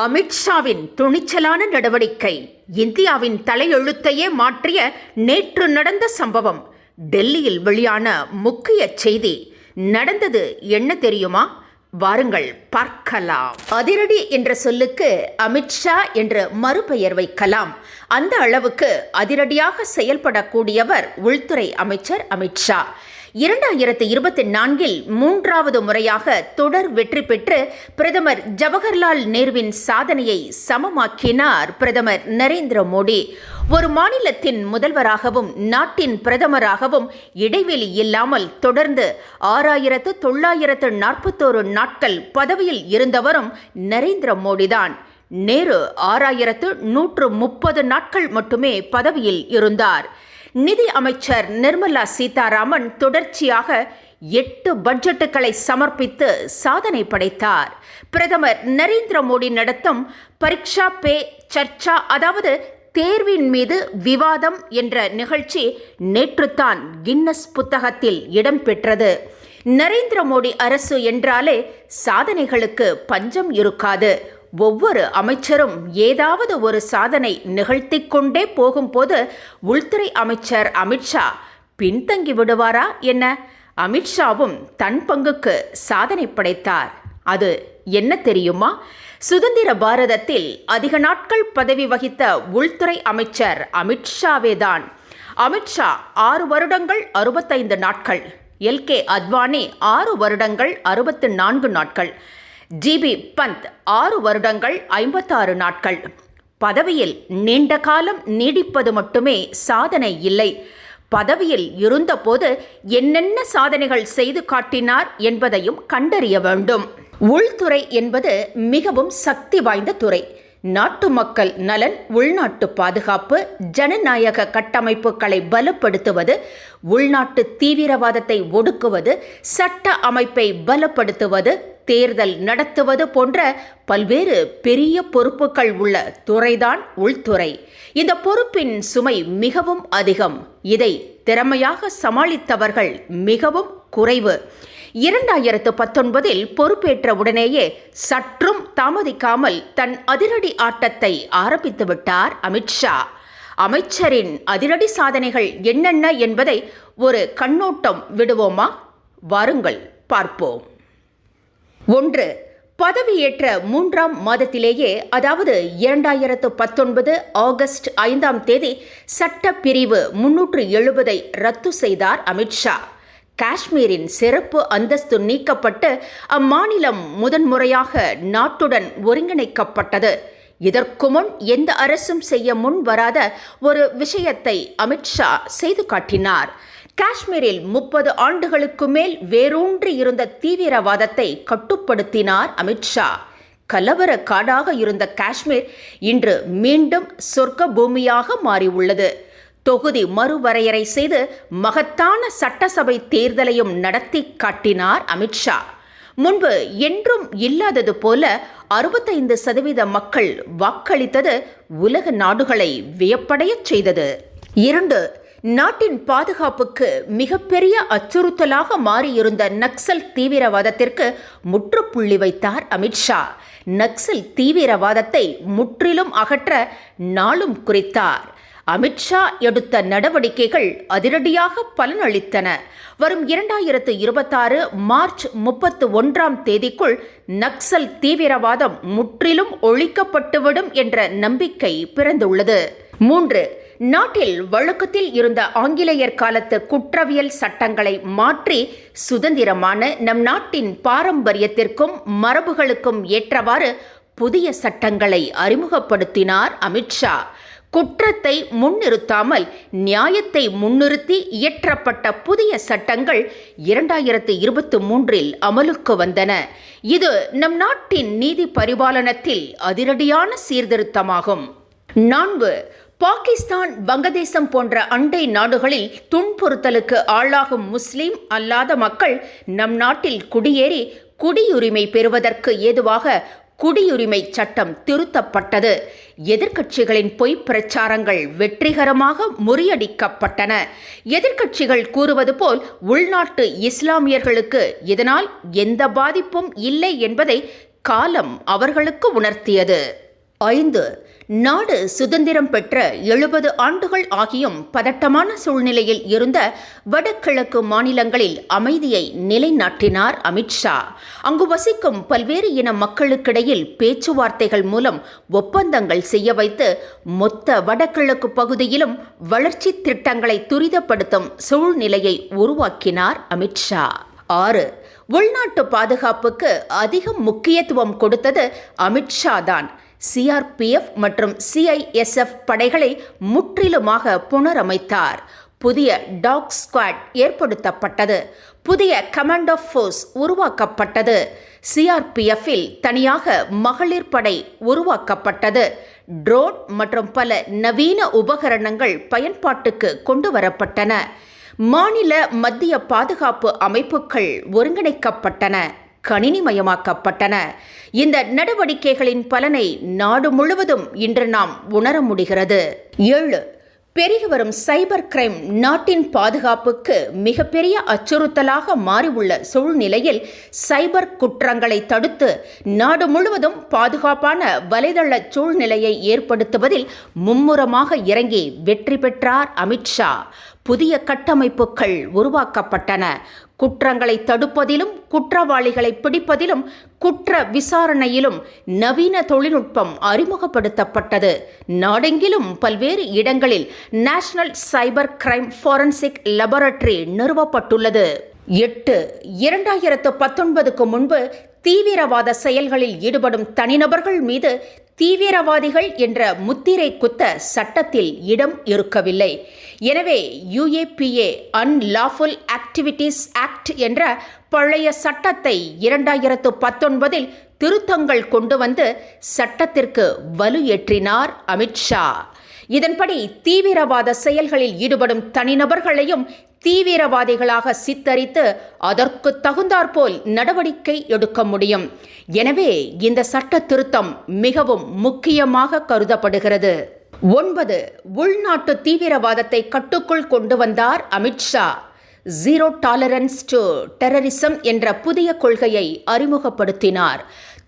அமித்ஷாவின் துணிச்சலான நடவடிக்கை இந்தியாவின் தலையெழுத்தையே மாற்றிய நேற்று நடந்த சம்பவம். டெல்லியில் வெளியான முக்கிய செய்தி. நடந்தது என்ன தெரியுமா? வாருங்கள் பார்க்கலாம். அதிரடி என்ற சொல்லுக்கு அமித்ஷா என்று மறுபெயர் வைக்கலாம். அந்த அளவுக்கு அதிரடியாக செயல்படக்கூடியவர் உள்துறை அமைச்சர் அமித்ஷா. இரண்டாயிரத்து இருபத்தி நான்கில் மூன்றாவது முறையாக தொடர் வெற்றி பெற்று பிரதமர் ஜவஹர்லால் நேருவின் சாதனையை சமமாக்கினார் பிரதமர் நரேந்திர மோடி. ஒரு மாநிலத்தின் முதல்வராகவும் நாட்டின் பிரதமராகவும் இடைவெளி இல்லாமல் தொடர்ந்து ஆறாயிரத்து தொள்ளாயிரத்து நாற்பத்தோரு நாட்கள் பதவியில் இருந்தவரும் நரேந்திர மோடிதான். நேரு ஆறாயிரத்து நூற்று முப்பது நாட்கள் மட்டுமே பதவியில் இருந்தார். நிதி அமைச்சர் நிர்மலா சீதாராமன் தொடர்ச்சியாக எட்டு பட்ஜெட்டுகளை சமர்ப்பித்து சாதனை படைத்தார். பிரதமர் நரேந்திர மோடி நடத்தும் பரீட்சா பே சர்ச்சா அதாவது தேர்வின் மீது விவாதம் என்ற நிகழ்ச்சி நேற்றுத்தான் கின்னஸ் புத்தகத்தில் இடம்பெற்றது. நரேந்திர மோடி அரசு என்றாலே சாதனைகளுக்கு பஞ்சம் இருக்காது. ஒவ்வொரு அமைச்சரும் ஏதாவது ஒரு சாதனை நிகழ்த்தி கொண்டே போகும்போது உள்துறை அமைச்சர் அமித்ஷா பின்தங்கி விடுவாரா என்ன? அமித்ஷாவும் தன் பங்குக்கு சாதனை படைத்தார். அது என்ன தெரியுமா? சுதந்திர பாரதத்தில் அதிக நாட்கள் பதவி வகித்த உள்துறை அமைச்சர் அமித்ஷாவேதான் அமித்ஷா ஆறு வருடங்கள் அறுபத்தைந்து நாட்கள். எல் கே அத்வானி ஆறு வருடங்கள் அறுபத்து நான்கு நாட்கள். ஜிபி பந்த் ஆறு வருடங்கள் ஐம்பத்தாறு நாட்கள். பதவியில் நீண்ட காலம் நீடிப்பது மட்டுமே சாதனை இல்லை. பதவியில் இருந்தபோது என்னென்ன சாதனைகள் செய்து காட்டினார் என்பதையும் கண்டறிய வேண்டும். உள்துறை என்பது மிகவும் சக்தி வாய்ந்த துறை. நாட்டு மக்கள் நலன் உள்நாட்டு பாதுகாப்பு ஜனநாயக கட்டமைப்புகளை பலப்படுத்துவது உள்நாட்டு தீவிரவாதத்தை ஒடுக்குவது சட்ட அமைப்பை பலப்படுத்துவது தேர்தல் நடத்துவது போன்ற பல்வேறு பெரிய பொறுப்புகள் உள்ள துறைதான் உள்துறை. இந்த பொறுப்பின் சுமை மிகவும் அதிகம். இதை திறமையாக சமாளித்தவர்கள் மிகவும் குறைவு. இரண்டாயிரத்து பத்தொன்பதில் பொறுப்பேற்ற உடனேயே சற்றும் தாமதிக்காமல் தன் அதிரடி ஆட்டத்தை ஆரம்பித்து விட்டார் அமித்ஷா அமைச்சரின் அதிரடி சாதனைகள் என்னென்ன என்பதை ஒரு கண்ணோட்டம் விடுவோமா? வாருங்கள் பார்ப்போம். ஒன்று பதவியேற்ற மூன்றாம் மாதத்திலேயே அதாவது இரண்டாயிரத்து பத்தொன்பது ஆகஸ்ட் ஐந்தாம் தேதி சட்டப்பிரிவு முன்னூற்று எழுபதை ரத்து செய்தார் அமித்ஷா காஷ்மீரின் சிறப்பு அந்தஸ்து நீக்கப்பட்டு அம்மாநிலம் முதன்முறையாக நாட்டுடன் ஒருங்கிணைக்கப்பட்டது. இதற்கு முன் எந்த அரசும் செய்ய முன் வராத ஒரு விஷயத்தை அமித்ஷா செய்து காட்டினார். காஷ்மீரில் முப்பது ஆண்டுகளுக்கு மேல் வேரூன்றி இருந்த தீவிரவாதத்தை கட்டுப்படுத்தினார் அமித்ஷா கலவர காடாக இருந்த காஷ்மீர் இன்று மீண்டும் சொர்க்க பூமியாக மாறியுள்ளது. தொகுதி மறுவரையறை செய்து மகத்தான சட்டசபை தேர்தலையும் நடத்தி காட்டினார் அமித்ஷா முன்பு என்றும் இல்லாதது போல அறுபத்தைந்து சதவீத மக்கள் வாக்களித்தது உலக நாடுகளை வியப்படையச் செய்தது. இரண்டு நாட்டின் பாதுகாப்புக்கு மிகப்பெரிய அச்சுறுத்தலாக மாறியிருந்த நக்சல் தீவிரவாதத்திற்கு முற்றுப்புள்ளி வைத்தார் அமித்ஷா நக்சல் தீவிரவாதத்தை முற்றிலும் அகற்ற நாளும் குறித்தார். அமித்ஷா எடுத்த நடவடிக்கைகள் அதிரடியாக பலனளித்தன. வரும் இரண்டாயிரத்து இருபத்தாறு மார்ச் முப்பத்து ஒன்றாம் தேதிக்குள் நக்சல் தீவிரவாதம் முற்றிலும் ஒழிக்கப்பட்டுவிடும் என்ற நம்பிக்கை பிறந்துள்ளது. மூன்று நாட்டில் வழக்கத்தில் இருந்த ஆங்கிலேயர் காலத்து குற்றவியல் சட்டங்களை மாற்றி சுதந்திரமான நம் நாட்டின் பாரம்பரியத்திற்கும் மரபுகளுக்கும் ஏற்றவாறு புதிய சட்டங்களை அறிமுகப்படுத்தினார் அமித்ஷா குற்றத்தை முன்னிறுத்தாமல் நியாயத்தை முன்னிறுத்தி இயற்றப்பட்ட புதிய சட்டங்கள் இரண்டாயிரத்து இருபத்தி மூன்றில் அமலுக்கு வந்தன. இது நம் நாட்டின் நீதி பரிபாலனத்தில் அதிரடியான சீர்திருத்தமாகும். நான்கு பாகிஸ்தான் வங்கதேசம் போன்ற அண்டை நாடுகளில் துன்புறுத்தலுக்கு ஆளாகும் முஸ்லிம் அல்லாத மக்கள் நம் நாட்டில் குடியேறி குடியுரிமை பெறுவதற்கு ஏதுவாக குடியுரிமை சட்டம் திருத்தப்பட்டது. எதிர்க்கட்சிகளின் பொய் பிரச்சாரங்கள் வெற்றிகரமாக முறியடிக்கப்பட்டன. எதிர்க்கட்சிகள் கூறுவது போல் உள்நாட்டு இஸ்லாமியர்களுக்கு இதனால் எந்த பாதிப்பும் இல்லை என்பதை காலம் அவர்களுக்கு உணர்த்தியது. ஐந்து நாடு சுதந்திரம் பெற்ற எழுபது ஆண்டுகள் ஆகியும் பதட்டமான சூழ்நிலையில் இருந்த வடகிழக்கு மாநிலங்களில் அமைதியை நிலைநாட்டினார் அமித்ஷா அங்கு வசிக்கும் பல்வேறு இன மக்களுக்கிடையில் பேச்சுவார்த்தைகள் மூலம் ஒப்பந்தங்கள் செய்ய வைத்து மொத்த வடகிழக்கு பகுதியிலும் வளர்ச்சி திட்டங்களை துரிதப்படுத்தும் சூழ்நிலையை உருவாக்கினார் அமித்ஷா ஆறு உள்நாட்டு பாதுகாப்புக்கு அதிகம் முக்கியத்துவம் கொடுத்தது அமித்ஷா தான். சிஆர்பிஎஃப் மற்றும் சிஐஎஸ்எஃப் படைகளை முற்றிலுமாக புனரமைத்தார். புதிய டாக் ஸ்குவாட் ஏற்படுத்தப்பட்டது. புதிய கமாண்ட் ஆஃப் ஃபோர்ஸ் உருவாக்கப்பட்டது. சிஆர்பிஎஃப்பில் தனியாக மகளிர் படை உருவாக்கப்பட்டது. ட்ரோன் மற்றும் பல நவீன உபகரணங்கள் பயன்பாட்டுக்கு கொண்டு வரப்பட்டன மாநில மத்திய பாதுகாப்பு அமைப்புகள் ஒருங்கிணைக்கப்பட்டன. கணினிமயமாக்கப்பட்டன. இந்த நடவடிக்கைகளின் பலனை நாடு முழுவதும் இன்று நாம் உணர முடிகிறது. ஏழு. பெருகி வரும் சைபர் கிரைம் நாட்டின் பாதுகாப்புக்கு மிகப்பெரிய அச்சுறுத்தலாக மாறியுள்ள சூழ்நிலையில் சைபர் குற்றங்களை தடுத்து நாடு முழுவதும் பாதுகாப்பான வலைதள சூழ்நிலையை ஏற்படுத்துவதில் மும்முரமாக இறங்கி வெற்றி பெற்றார் அமித்ஷா புதிய கட்டமைப்புகள் உருவாக்கப்பட்டன. குற்றங்களை தடுப்பதிலும் குற்றவாளிகளை பிடிப்பதிலும் குற்ற விசாரணையிலும் நவீன தொழில்நுட்பம் அறிமுகப்படுத்தப்பட்டது. நாடெங்கிலும் பல்வேறு இடங்களில் national cyber crime forensic laboratory நிறுவப்பட்டுள்ளது. எட்டு இரண்டாயிரத்து பத்தொன்பதுக்கு முன்பு தீவிரவாத செயல்களில் ஈடுபடும் தனிநபர்கள் மீது தீவிரவாதிகள் என்ற முத்திரை குத்த சட்டத்தில் இடம் இருக்கவில்லை. எனவே யுஏபிஏ அன்லாஃபுல் ஆக்டிவிட்டீஸ் ஆக்ட் என்ற பழைய சட்டத்தை இரண்டாயிரத்து பத்தொன்பதில் திருத்தங்கள் கொண்டு வந்து சட்டத்திற்கு வலு ஏற்றினார் அமித்ஷா இதன்படி தீவிரவாத செயல்களில் ஈடுபடும் தனிநபர்களையும் தீவிரவாதிகளாக சித்தரித்து அதற்கு தகுந்தாற்போல் நடவடிக்கை எடுக்க முடியும். எனவே இந்த சட்ட திருத்தம் மிகவும் முக்கியமாக கருதப்படுகிறது. ஒன்பது உள்நாட்டு தீவிரவாதத்தை கட்டுக்குள் கொண்டு வந்தார் Amit Shah zero tolerance to terrorism என்ற புதிய கொள்கையை அறிமுகப்படுத்தினார்.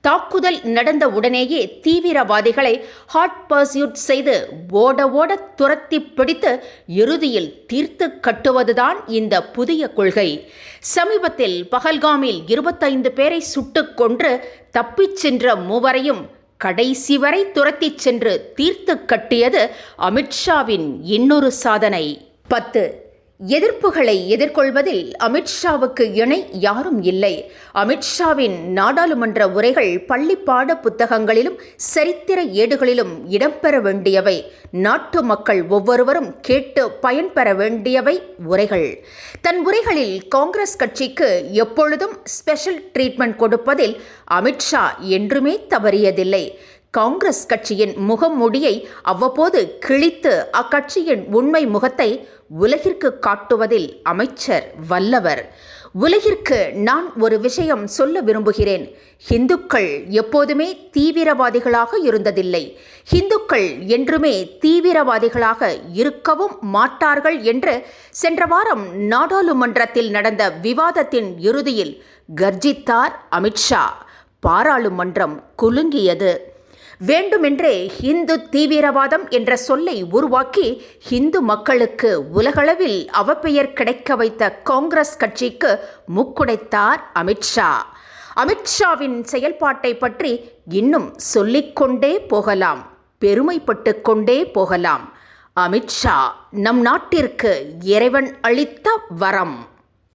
தாக்குதல் நடந்த உடனேயே தீவிரவாதிகளை ஹாட் பர்சியூட் செய்து ஓட ஓட துரத்தி பிடித்து இறுதியில் தீர்த்து கட்டுவதுதான் இந்த புதிய கொள்கை. சமீபத்தில் பகல்காமில் இருபத்தைந்து பேரை சுட்டுக் கொன்று தப்பிச் சென்ற மூவரையும் கடைசி வரை துரத்திச் சென்று தீர்த்து கட்டியது அமித்ஷாவின் இன்னொரு சாதனை. பத்து எதிர்ப்புகளை எதிர்கொள்வதில் அமித்ஷாவுக்கு இணை யாரும் இல்லை. அமித்ஷாவின் நாடாளுமன்ற உரைகள் பள்ளி பாட புத்தகங்களிலும் சரித்திர ஏடுகளிலும் இடம்பெற வேண்டியவை. நாட்டு மக்கள் ஒவ்வொருவரும் கேட்டு பயன்பெற வேண்டியவை உரைகள். தன் உரைகளில் காங்கிரஸ் கட்சிக்கு எப்பொழுதும் ஸ்பெஷல் ட்ரீட்மெண்ட் கொடுப்பதில் அமித்ஷா என்றுமே தவறியதில்லை. காங்கிரஸ் கட்சியின் முகமூடியை அவ்வப்போது கிழித்து அக்கட்சியின் உண்மை முகத்தை உலகிற்கு காட்டுவதில் அமைச்சர் வல்லவர். உலகிற்கு நான் ஒரு விஷயம் சொல்ல விரும்புகிறேன். ஹிந்துக்கள் எப்போதுமே தீவிரவாதிகளாக இருந்ததில்லை. ஹிந்துக்கள் என்றுமே தீவிரவாதிகளாக இருக்கவும் மாட்டார்கள் என்று சென்ற வாரம் நாடாளுமன்றத்தில் நடந்த விவாதத்தின் இறுதியில் கர்ஜித்தார் அமித்ஷா பாராளுமன்றம் குலுங்கியது. வேண்டுமென்றே ஹிந்து தீவிரவாதம் என்ற சொல்லை உருவாக்கி ஹிந்து மக்களுக்கு உலகளவில் அவப்பெயர் கிடைக்க வைத்த காங்கிரஸ் கட்சிக்கு முக்குடைத்தார் அமித்ஷா அமித்ஷாவின் செயல்பாட்டை பற்றி இன்னும் சொல்லிக்கொண்டே போகலாம் பெருமைப்பட்டு கொண்டே போகலாம். அமித்ஷா நம் நாட்டிற்கு இறைவன் அளித்த வரம்.